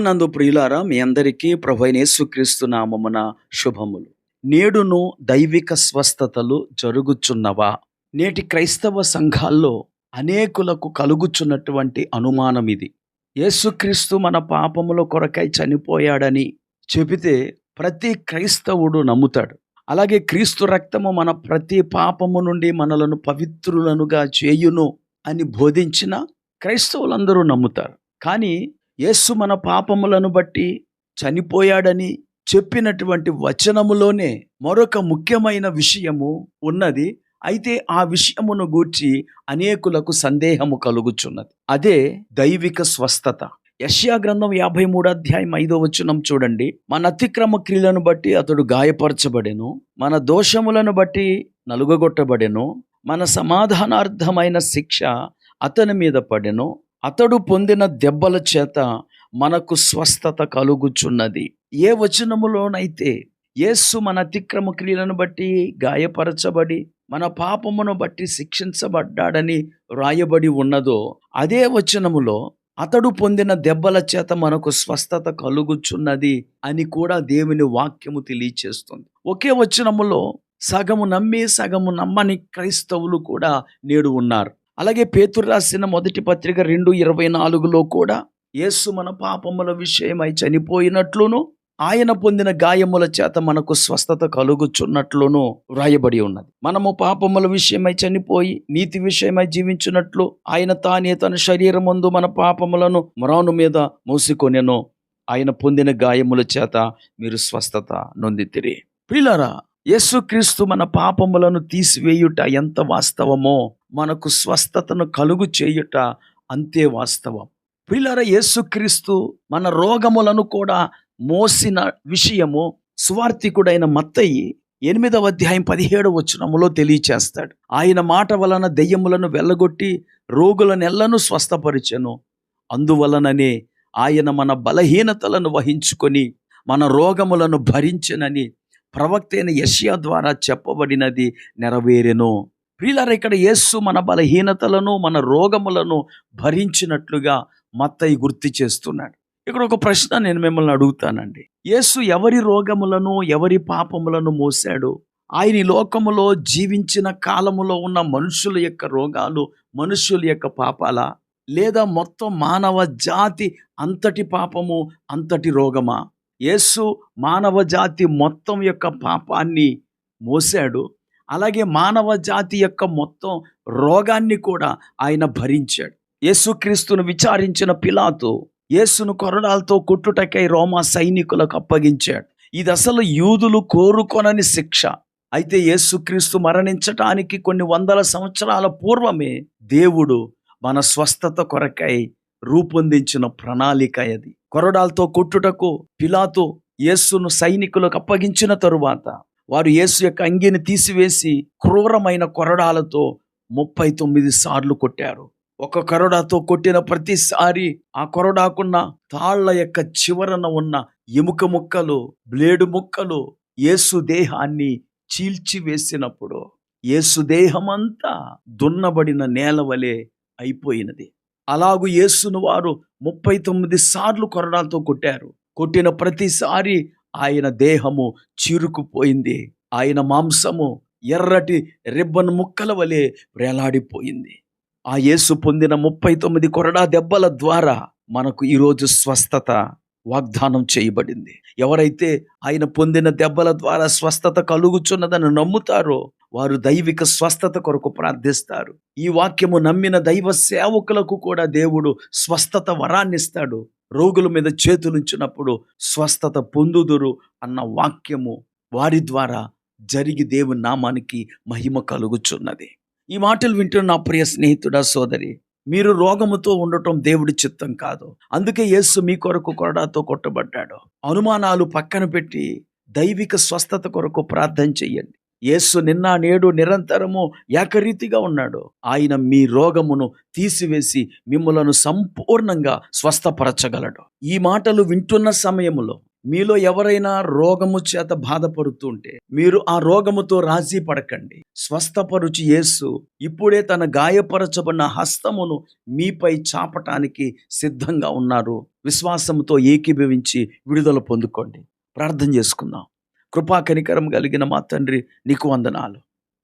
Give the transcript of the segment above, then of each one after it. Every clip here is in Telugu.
ప్రభునందు ప్రియులారా మీ అందరికీ ప్రభైనేసుక్రీస్తు నామమున శుభములు. నేడును దైవిక స్వస్థతలు జరుగుచున్నవా? నేటి క్రైస్తవ సంఘాల్లో అనేకులకు కలుగుచున్నటువంటి అనుమానం ఇది. యేసుక్రీస్తు మన పాపముల కొరకై చనిపోయాడని చెబితే ప్రతి క్రైస్తవుడు నమ్ముతాడు. అలాగే క్రీస్తు రక్తము మన ప్రతి పాపము నుండి మనలను పవిత్రులనుగా చేయును అని బోధించిన క్రైస్తవులందరూ నమ్ముతారు. కానీ యేసు మన పాపములను బట్టి చనిపోయాడని చెప్పినటువంటి వచనములోనే మరొక ముఖ్యమైన విషయము ఉన్నది. అయితే ఆ విషయమును గూర్చి అనేకులకు సందేహము కలుగుచున్నది. అదే దైవిక స్వస్థత. యష్యా గ్రంథం యాభై మూడు అధ్యాయం ఐదో వచనం చూడండి. మన అతిక్రమ క్రియలను బట్టి అతడు గాయపరచబడెను. మన దోషములను బట్టి నలుగగొట్టబడెను. మన సమాధానార్థమైన శిక్ష అతని మీద పడెను. అతడు పొందిన దెబ్బల చేత మనకు స్వస్థత కలుగుచున్నది. ఏ వచనములోనైతే యేసు మన అతిక్రమ క్రియలను బట్టి గాయపరచబడి మన పాపమును బట్టి శిక్షించబడ్డాడని వ్రాయబడి ఉన్నదో అదే వచనములో అతడు పొందిన దెబ్బల చేత మనకు స్వస్థత కలుగుచున్నది అని కూడా దేవుని వాక్యము తెలియచేస్తుంది. ఒకే వచనములో సగము నమ్మి సగము నమ్మని క్రైస్తవులు కూడా నేడు ఉన్నారు. అలాగే పేతురు రాసిన మొదటి పత్రిక రెండు ఇరవై నాలుగులో కూడా యేసు మన పాపముల విషయమై చనిపోయినట్లును ఆయన పొందిన గాయముల చేత మనకు స్వస్థత కలుగుచున్నట్లును వ్రాయబడి ఉన్నది. మనము పాపముల విషయమై చనిపోయి నీతి విషయమై జీవించినట్లు ఆయన తానే తన శరీరమందు మన పాపములను మ్రాను మీద మోసుకొనెను. ఆయన పొందిన గాయముల చేత మీరు స్వస్థత నొందితిరి. పిల్లరా యేసుక్రీస్తు మన పాపములను తీసివేయుట ఎంత వాస్తవమో మనకు స్వస్థతను కలుగు చేయుట అంతే వాస్తవం. పిల్లర యేసుక్రీస్తు మన రోగములను కూడా మోసిన విషయము సువార్థికుడైన మత్తయి ఎనిమిదవ అధ్యాయం పదిహేడు వచనములో తెలియచేస్తాడు. ఆయన మాట వలన దెయ్యములను వెళ్ళగొట్టి రోగులనెల్లను స్వస్థపరిచెను. అందువలననే ఆయన మన బలహీనతలను వహించుకొని మన రోగములను భరించనని ప్రవక్త అయిన యష్యా ద్వారా చెప్పబడినది నెరవేరెను. ప్రియులారా ఇక్కడ యేసు మన బలహీనతలను మన రోగములను భరించినట్లుగా మత్తయి గుర్తు చేస్తున్నాడు. ఇక్కడ ఒక ప్రశ్న నేను మిమ్మల్ని అడుగుతానండి. యేసు ఎవరి రోగములను ఎవరి పాపములను మోసాడు ఆయన లోకములో జీవించిన కాలములో ఉన్న మనుషుల యొక్క రోగాలు మనుషుల యొక్క పాపాలా? లేదా మొత్తం మానవ జాతి అంతటి పాపము అంతటి రోగమా? యేసు మానవ జాతి మొత్తం యొక్క పాపాన్ని మోసాడు అలాగే మానవ జాతి యొక్క మొత్తం రోగాన్ని కూడా ఆయన భరించాడు. యేసుక్రీస్తును విచారించిన పిలాతో యేసును కొరడాలతో కొట్టుటకై రోమా సైనికులకు అప్పగించాడు. ఇది అసలు యూదులు కోరుకొనని శిక్ష. అయితే యేసుక్రీస్తు మరణించటానికి కొన్ని వందల సంవత్సరాల పూర్వమే దేవుడు మన స్వస్థత కొరకై రూపొందించిన ప్రణాళిక అది. కొరడాలతో కొట్టుటకు పిలాతో యేసును సైనికులకు అప్పగించిన తరువాత వారు యేసు యొక్క అంగిని తీసివేసి క్రూరమైన కొరడాలతో ముప్పై తొమ్మిది సార్లు కొట్టారు. ఒక కొరడాతో కొట్టిన ప్రతిసారి ఆ కొరడాకున్న తాళ్ళ యొక్క చివరన ఉన్న ఎముక ముక్కలు బ్లేడు ముక్కలు యేసు దేహాన్ని చీల్చివేసినప్పుడు యేసు దేహమంతా దున్నబడిన నేల వలె అయిపోయినది. అలాగు యేసును వారు ముప్పై తొమ్మిది సార్లు కొరడాలతో కొట్టారు. కొట్టిన ప్రతిసారి ఆయన దేహము చీరుకుపోయింది. ఆయన మాంసము ఎర్రటి రిబ్బన్ ముక్కల వలె వేలాడిపోయింది. ఆ యేసు పొందిన ముప్పై తొమ్మిది కొరడా దెబ్బల ద్వారా మనకు ఈరోజు స్వస్థత వాగ్దానం చేయబడింది. ఎవరైతే ఆయన పొందిన దెబ్బల ద్వారా స్వస్థత కలుగుచున్నదని నమ్ముతారో వారు దైవిక స్వస్థత కొరకు ప్రార్థిస్తారు. ఈ వాక్యము నమ్మిన దైవ సేవకులకు కూడా దేవుడు స్వస్థత వరాన్నిస్తాడు. రోగుల మీద చేతులుంచినప్పుడు స్వస్థత పొందుదురు అన్న వాక్యము వారి ద్వారా జరిగి దేవుని నామానికి మహిమ కలుగుచున్నది. ఈ మాటలు వింటున్న నా ప్రియ స్నేహితుడా సోదరి మీరు రోగముతో ఉండటం దేవుడి చిత్తం కాదు. అందుకే యేసు మీ కొరకు కొరడాతో కొట్టబడ్డాడు. అనుమానాలు పక్కన పెట్టి దైవిక స్వస్థత కొరకు ప్రార్థన చెయ్యండి. యేసు నిన్న నేడు నిరంతరము ఏకరీతిగా ఉన్నాడు. ఆయన మీ రోగమును తీసివేసి మిమ్మలను సంపూర్ణంగా స్వస్థపరచగలడు. ఈ మాటలు వింటున్న సమయములో మీలో ఎవరైనా రోగము చేత బాధపడుతుంటే మీరు ఆ రోగముతో రాజీ పడకండి. స్వస్థపరుచి యేసు ఇప్పుడే తన గాయపరచబడిన హస్తమును మీపై చాపటానికి సిద్ధంగా ఉన్నారు. విశ్వాసంతో ఏకీభవించి విడుదల పొందుకోండి. ప్రార్థన చేసుకుందాం. కృపా కనికరం కలిగిన మా తండ్రి నీకు వందనాలు.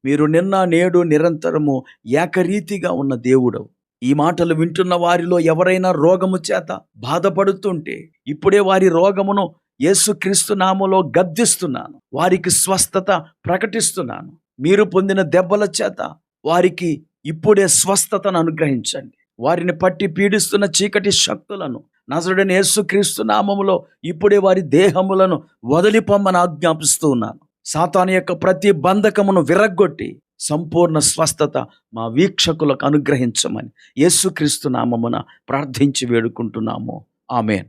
మీరు నిన్న నేడు నిరంతరము ఏకరీతిగా ఉన్న దేవుడవు. ఈ మాటలు వింటున్న వారిలో ఎవరైనా రోగము చేత బాధపడుతుంటే ఇప్పుడే వారి రోగమును యేసుక్రీస్తు నామలో గద్దిస్తున్నాను. వారికి స్వస్థత ప్రకటిస్తున్నాను. మీరు పొందిన దెబ్బల చేత వారికి ఇప్పుడే స్వస్థతను అనుగ్రహించండి. వారిని పట్టి పీడిస్తున్న చీకటి శక్తులను నజరుడైన యేసుక్రీస్తు నామములో ఇప్పుడే వారి దేహములను వదిలిపొమ్మని ఆజ్ఞాపిస్తూ ఉన్నాను. సాతాను యొక్క ప్రతి బంధకమును విరగ్గొట్టి సంపూర్ణ స్వస్థత మా వీక్షకులకు అనుగ్రహించమని యేసుక్రీస్తు నామమున ప్రార్థించి వేడుకుంటున్నాము. ఆమెన్.